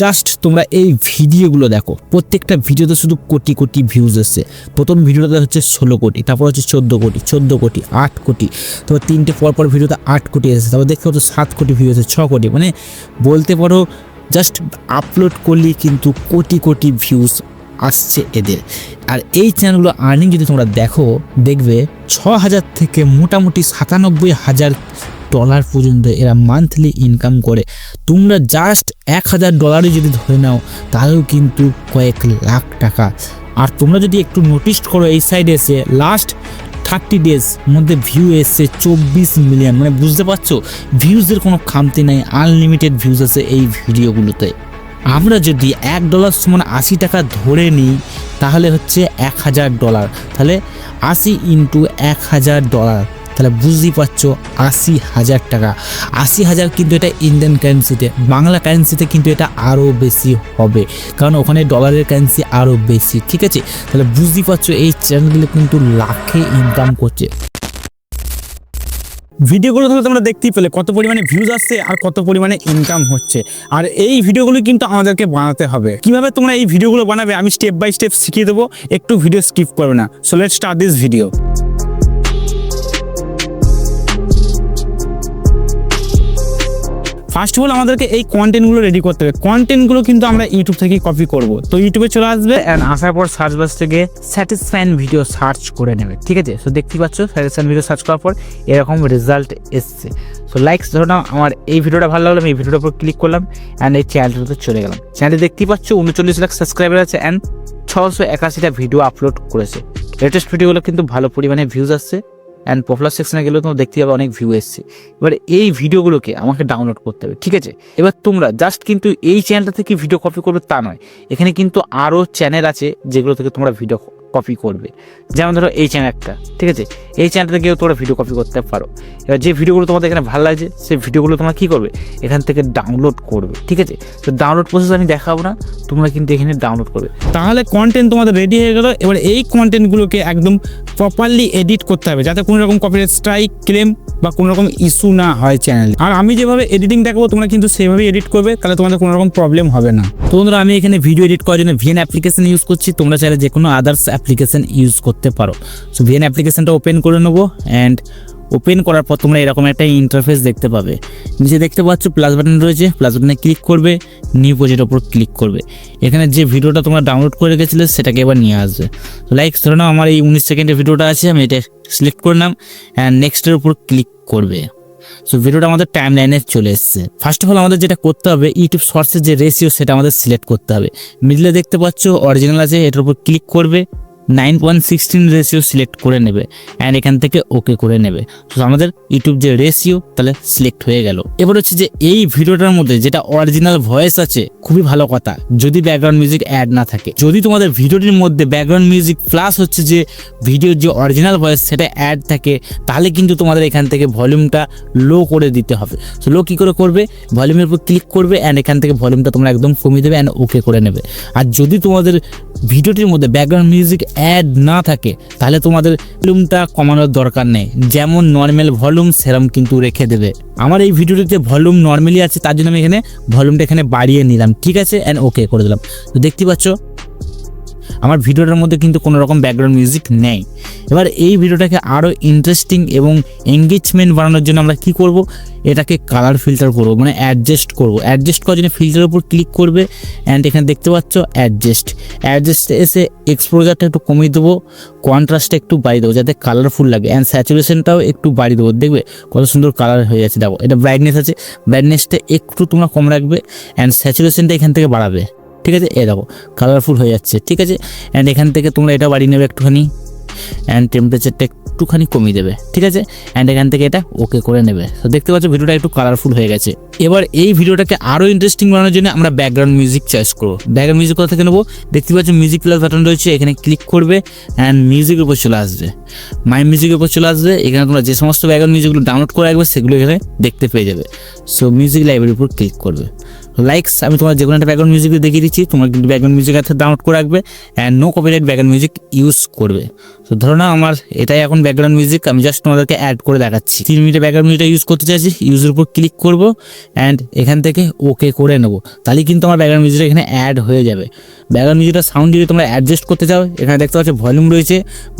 Just তোমরা এই ভিডিওগুলো দেখো। প্রত্যেকটা ভিডিওতে শুধু কোটি কোটি ভিউজ এসছে প্রথম ভিডিওতে হচ্ছে ষোলো কোটি, তারপর হচ্ছে চোদ্দ কোটি চোদ্দ কোটি, আট কোটি, তারপর তিনটে পর পর ভিডিওতে আট কোটি এসেছে। তারপর দেখতে পাচ্ছ সাত কোটি ভিউ এসেছে ছ কোটি। মানে বলতে পারো জাস্ট আপলোড করলেই কিন্তু কোটি কোটি ভিউজ আসছে এদের। আর এই চ্যানেলগুলো আর্নিং যদি তোমরা দেখো, দেখবে ছ হাজার থেকে মোটামুটি সাতানব্বই হাজার ডলার পর্যন্ত এরা মান্থলি ইনকাম করে। তোমরা জাস্ট এক হাজার ডলারই যদি ধরে নাও, তাহলেও কিন্তু কয়েক লাখ টাকা। আর তোমরা যদি একটু নোটিস করো, এই সাইডে এসে লাস্ট থার্টি ডেজ মধ্যে ভিউ এসছে চব্বিশ মিলিয়ন মানে বুঝতে পারছ? ভিউজের কোনো খামতি নাই আনলিমিটেড ভিউজ আছে এই ভিডিওগুলোতে। আমরা যদি এক ডলার সমান আশি টাকা ধরে নিই, তাহলে হচ্ছে এক হাজার ডলার তাহলে আশি ইন্টু এক হাজার ডলার তাহলে বুঝতেই পারছ, আশি হাজার টাকা। আশি হাজার কিন্তু এটা ইন্ডিয়ান কারেন্সিতে বাংলা কারেন্সিতে কিন্তু এটা আরও বেশি হবে। কারণ ওখানে ডলারের কারেন্সি আরও বেশি, ঠিক আছে? তাহলে বুঝতেই পারছ, এই চ্যানেলগুলো কিন্তু লাখে ইনকাম করছে। ভিডিওগুলো তাহলে তোমরা দেখতেই পেলে কত পরিমাণে ভিউজ আসছে আর কত পরিমাণে ইনকাম হচ্ছে। আর এই ভিডিওগুলো কিন্তু আমাদেরকে বানাতে হবে। কীভাবে তোমরা এই ভিডিওগুলো বানাবে আমি স্টেপ বাই স্টেপ শিখিয়ে দেবো। একটু ভিডিও স্কিপ করবে না। So let start this video first of all আমাদেরকে এই কন্টেন্টগুলো রেডি করতে হবে। কন্টেন্টগুলো কিন্তু আমরা ইউটিউব থেকে কপি করব। তো ইউটিউবে চলে আসবে অ্যান্ড আসার পর সার্চ বাস থেকে স্যাটিসফাইন ভিডিও সার্চ করে নেবে। ঠিক আছে? সো দেখতেই পাচ্ছ স্যাটিসফাইন ভিডিও সার্চ করার পর এরকম রেজাল্ট এসছে। সো লাইকস ধরো না আমার এই ভিডিওটা ভালো লাগল, আমি এই ভিডিওটার উপর ক্লিক করলাম অ্যান্ড এই চ্যানেলটাতে চলে গেলাম। চ্যানেলে দেখতেই পাচ্ছ, উনচল্লিশ লাখ সাবস্ক্রাইবার আছে অ্যান্ড ছশো একাশিটা ভিডিও আপলোড করেছে। লেটেস্ট ভিডিওগুলো কিন্তু ভালো পরিমাণে ভিউজ আসছে। অ্যান্ড পপুলার সেকশনে গেলেও তোমরা দেখতে পাবে অনেক ভিউ এসছে। এবার এই ভিডিওগুলোকে আমাকে ডাউনলোড করতে হবে, ঠিক আছে? এবার তোমরা জাস্ট কিন্তু এই চ্যানেলটা থেকে ভিডিও কপি করবে তা নয়, এখানে কিন্তু আরও চ্যানেল আছে যেগুলো থেকে তোমরা ভিডিও কপি করবে। যেমন ধরো এই চ্যানেলটা ঠিক আছে? এই চ্যানেলটা গিয়েও তোমরা ভিডিও কপি করতে পারো। এবার যে ভিডিওগুলো তোমাদের এখানে ভালো লাগছে, সেই ভিডিওগুলো তোমরা কী করবে? এখান থেকে ডাউনলোড করবে, ঠিক আছে? তো ডাউনলোড প্রসেস আমি দেখাবো না, তোমরা কিন্তু এখানে ডাউনলোড করবে। তাহলে কন্টেন্ট তোমাদের রেডি হয়ে গেল, এবার এই কন্টেন্টগুলোকে একদম প্রপারলি এডিট করতে হবে, যাতে কোনো রকম কপিরাইট স্ট্রাইক ক্লেম বা কোনো রকম ইস্যু না হয় চ্যানেলে আর আমি যেভাবে এডিটিং দেখাবো, তোমরা কিন্তু সেভাবেই এডিট করবে, তাহলে তোমাদের কোনো রকম প্রবলেম হবে না। তো বন্ধুরা, আমি এখানে ভিডিও এডিট করার জন্য ভিএন অ্যাপ্লিকেশন ইউজ করছি, তোমরা চাইলে যে কোনো আদার্স অ্যাপ্লিকেশন ইউজ করতে পারো। সো ভিএন অ্যাপ্লিকেশনটা ওপেন করে নেব অ্যান্ড ওপেন করার পর তোমরা এরকম একটা ইন্টারফেস দেখতে পাবে। নিচে দেখতে পাচ্ছ প্লাস বাটন রয়েছে প্লাস বাটনে ক্লিক করবে নিউ প্রজেক্টের ওপর ক্লিক করবে। এখানে যে ভিডিওটা তোমরা ডাউনলোড করে রেখেছিলে, সেটাকে এবার নিয়ে আসবে। লাইক ধরে নাও আমার এই উনিশ সেকেন্ডের ভিডিওটা আছে, আমি এটা সিলেক্ট করলাম অ্যান্ড নেক্সটের উপর ক্লিক করবে। সো ভিডিওটা আমাদের টাইম লাইনে চলে এসছে। ফার্স্ট অফ অল আমাদের যেটা করতে হবে ইউটিউব শর্টসের যে রেশিও সেটা আমাদের সিলেক্ট করতে হবে। মিডলে দেখতে পাচ্ছ অরিজিনাল আছে, এটার উপর ক্লিক করবে। Nine point sixteen ratio select করে নেবে অ্যান্ড এখান থেকে ওকে করে নেবে। তো আমাদের ইউটিউব যে রেশিও তাহলে সিলেক্ট হয়ে গেল। এবার হচ্ছে যে এই ভিডিওটার মধ্যে যেটা অরিজিনাল ভয়েস আছে, খুবই ভালো কথা। যদি ব্যাকগ্রাউন্ড মিউজিক অ্যাড না থাকে, যদি তোমাদের ভিডিওটির মধ্যে ব্যাকগ্রাউন্ড মিউজিক প্লাস হচ্ছে যে ভিডিওর যে অরিজিনাল ভয়েস সেটা অ্যাড থাকে, তাহলে কিন্তু তোমাদের এখান থেকে ভলিউমটা লো করে দিতে হবে। তো লো কী করে করবে? ভলিউমের উপর ক্লিক করবে অ্যান্ড এখান থেকে ভলিউমটা তোমরা একদম কমিয়ে দেবে অ্যান্ড ওকে করে নেবে। আর যদি তোমাদের ভিডিওটির মধ্যে ব্যাকগ্রাউন্ড মিউজিক অ্যাড না থাকে, তাহলে তোমাদের ভলিউমটা কমানোর দরকার নেই। যেমন নর্মাল ভলিউম সেরম কিন্তু রেখে দেবে। আমার এই ভিডিওটিতে ভলিউম নর্মালি আছে, তার জন্য আমি এখানে ভলিউমটা এখানে বাড়িয়ে নিলাম। ঠিক আছে? অ্যান্ড ওকে করে দিলাম। তো দেখতে পাচ্ছ আমার ভিডিওটার মধ্যে কিন্তু কোনো রকম ব্যাকগ্রাউন্ড মিউজিক নেই। এবার এই ভিডিওটাকে আরও ইন্টারেস্টিং এবং এঙ্গেজমেন্ট বানানোর জন্য আমরা কি করব? এটাকে কালার ফিল্টার করব মানে অ্যাডজাস্ট করব। অ্যাডজাস্ট করার জন্য ফিল্টারের উপর ক্লিক করবে অ্যান্ড এখানে দেখতে পাচ্ছ অ্যাডজাস্ট অ্যাডজাস্টে এসে এক্সপোজারটা একটু কমিয়ে দেবো কন্ট্রাস্টটা একটু বাড়িয়ে দেবো, যাতে কালারফুল লাগে অ্যান্ড স্যাচুরেশনটাও একটু বাড়িয়ে দেবো। দেখবে কত সুন্দর কালার হয়ে যাচ্ছে। দেখো, এটা ব্রাইটনেস আছে ব্রাইটনেসটা একটু তোমরা কম রাখবে অ্যান্ড স্যাচুরেশনটা এখান থেকে বাড়াবে। ঠিক আছে? এ দেখো কালারফুল হয়ে যাচ্ছে, ঠিক আছে? অ্যান্ড এখান থেকে তোমরা এটা বাড়িয়ে নেবে একটুখানি। অ্যান্ড টেম্পারেচারটা একটুখানি কমিয়ে দেবে, ঠিক আছে? অ্যান্ড এখান থেকে এটা ওকে করে নেবে। তো দেখতে পাচ্ছ ভিডিওটা একটু কালারফুল হয়ে গেছে। এবার এই ভিডিওটাকে আরও ইন্টারেস্টিং বানানোর জন্য আমরা ব্যাকগ্রাউন্ড মিউজিক চয়েস করব। ব্যাকগ্রাউন্ড মিউজিক কোথা থেকে নেব? দেখতে পাচ্ছ মিউজিক প্লাস বাটন রয়েছে, এখানে ক্লিক করবে অ্যান্ড মিউজিকের উপর চলে আসবে। মাই মিউজিকের উপর চলে আসবে, এখানে তোমরা যে সমস্ত ব্যাকগ্রাউন্ড মিউজিকগুলো ডাউনলোড করে রাখবে, সেগুলো এখানে দেখতে পেয়ে যাবে। সো মিউজিক লাইব্রেরির উপর ক্লিক করবে। লাইকস আমি তোমার যে কোনো একটা ব্যাকগ্রাউন্ড মিউজিক দেখিয়ে দিচ্ছি, তোমার কিন্তু ব্যাকগ্রাউন্ড মিউজিক আছে ডাউনলোড করে রাখবে and no copyright background music use করবে। তো ধরো না, আমার এটাই এখন ব্যাকগ্রাউন্ড মিউজিক আমি জাস্ট তোমাদেরকে অ্যাড করে দেখাচ্ছি। তিন মিনিটে ব্যাকগ্রাউন্ড মিউজিকটা ইউজ করতে চাইছি ইউজের উপর ক্লিক করব অ্যান্ড এখান থেকে ওকে করে নেব। তাহলে কিন্তু আমার ব্যাকগ্রাউন্ড মিউজিকটা এখানে অ্যাড হয়ে যাবে। ব্যাকগ্রাউন্ড মিউজিকটা সাউন্ড যদি তোমরা অ্যাডজাস্ট করতে চাও, এখানে দেখতে পাচ্ছ ভলিউম রয়েছে।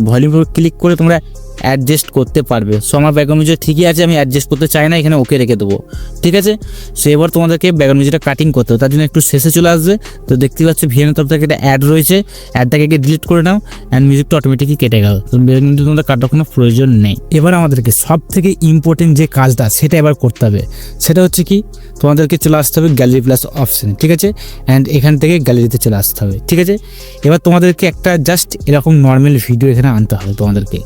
ভলিউম ক্লিক করে তোমরা অ্যাডজাস্ট করতে পারবে। সো আমার ব্যাকগ্রাউন্ড মিউজিক ঠিকই আছে, আমি অ্যাডজাস্ট করতে চাই না, এখানে ওকে রেখে দেবো। ঠিক আছে? সো এবার তোমাদেরকে ব্যাকগ্রাউন্ড মিউজিকটা কাটিং করতে হবে। তার জন্য একটু শেষে চলে আসবে। তো দেখতে পাচ্ছ ভিএনের তরফ থেকে একটা অ্যাড রয়েছে। অ্যাডটাকে ডিলিট করে নাও অ্যান্ড মিউজিকটা অটোমেটিকলি কেটে গেল। তো ব্যাকগ্রাউন্ড তোমাদের কাটার কোনো প্রয়োজন নেই। এবার আমাদেরকে সব থেকে ইম্পর্টেন্ট যে কাজটা, সেটা এবার করতে হবে। সেটা হচ্ছে কি, তোমাদেরকে চলে আসতে হবে গ্যালারি প্লাস অপশানে ঠিক আছে? অ্যান্ড এখান থেকে গ্যালারিতে চলে আসতে হবে, ঠিক আছে? এবার তোমাদেরকে একটা জাস্ট এরকম নর্মাল ভিডিও এখানে আনতে হবে তোমাদেরকে।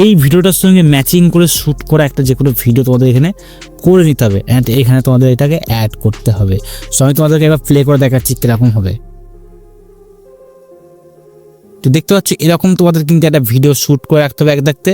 এই ভিডিওটার সঙ্গে ম্যাচিং করে শ্যুট করা একটা যে কোনো ভিডিও তোমাদের এখানে করে নিতে হবে অ্যান্ড এখানে তোমাদের এটাকে অ্যাড করতে হবে। সো আমি তোমাদেরকে এবার প্লে করে দেখাচ্ছি কীরকম হবে। তো দেখতে পাচ্ছ, এরকম তোমাদের কিন্তু একটা ভিডিও শ্যুট করে রাখতে হবে এক দেখতে।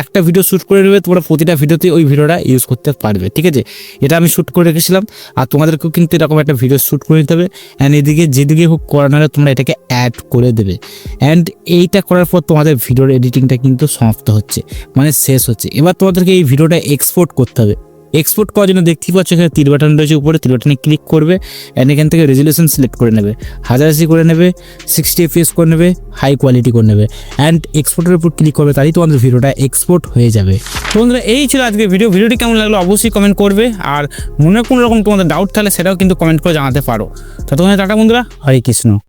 একটা ভিডিও শ্যুট করে নেবে, তোমরা প্রতিটা ভিডিওতে ওই ভিডিওটা ইউজ করতে পারবে, ঠিক আছে? এটা আমি শ্যুট করে রেখেছিলাম, আর তোমাদেরকেও কিন্তু এরকম একটা ভিডিও শ্যুট করে নিতে হবে। অ্যান্ড এদিকে যেদিকে হোক করা কর্নারে তোমরা এটাকে অ্যাড করে দেবে। অ্যান্ড এইটা করার পর তোমাদের ভিডিওর এডিটিংটা কিন্তু সমাপ্ত হচ্ছে মানে শেষ হচ্ছে। এবার তোমাদেরকে এই ভিডিওটা এক্সপোর্ট করতে হবে। এক্সপোর্ট করার জন্য দেখতেই পাচ্ছ এখানে তীর বাটন রয়েছে উপরে তীর বাটনে ক্লিক করবে অ্যান্ড এখান থেকে রেজুলেশন সিলেক্ট করে নেবে। হাজার আশি করে নেবে সিক্সটি এফএস করে নেবে হাই কোয়ালিটি করে নেবে। অ্যান্ড এক্সপোর্টের উপর ক্লিক করবে, তাহলেই তোমাদের ভিডিওটা এক্সপোর্ট হয়ে যাবে। বন্ধুরা, এই ছিল আজকে ভিডিও ভিডিওটি কেমন লাগল অবশ্যই কমেন্ট করবে, আর মনে কোনো রকম তোমাদের ডাউট থাকলে সেটাও কিন্তু কমেন্ট করে জানাতে পারো। তো তোমাদের টাটা বন্ধুরা, হরে কৃষ্ণ।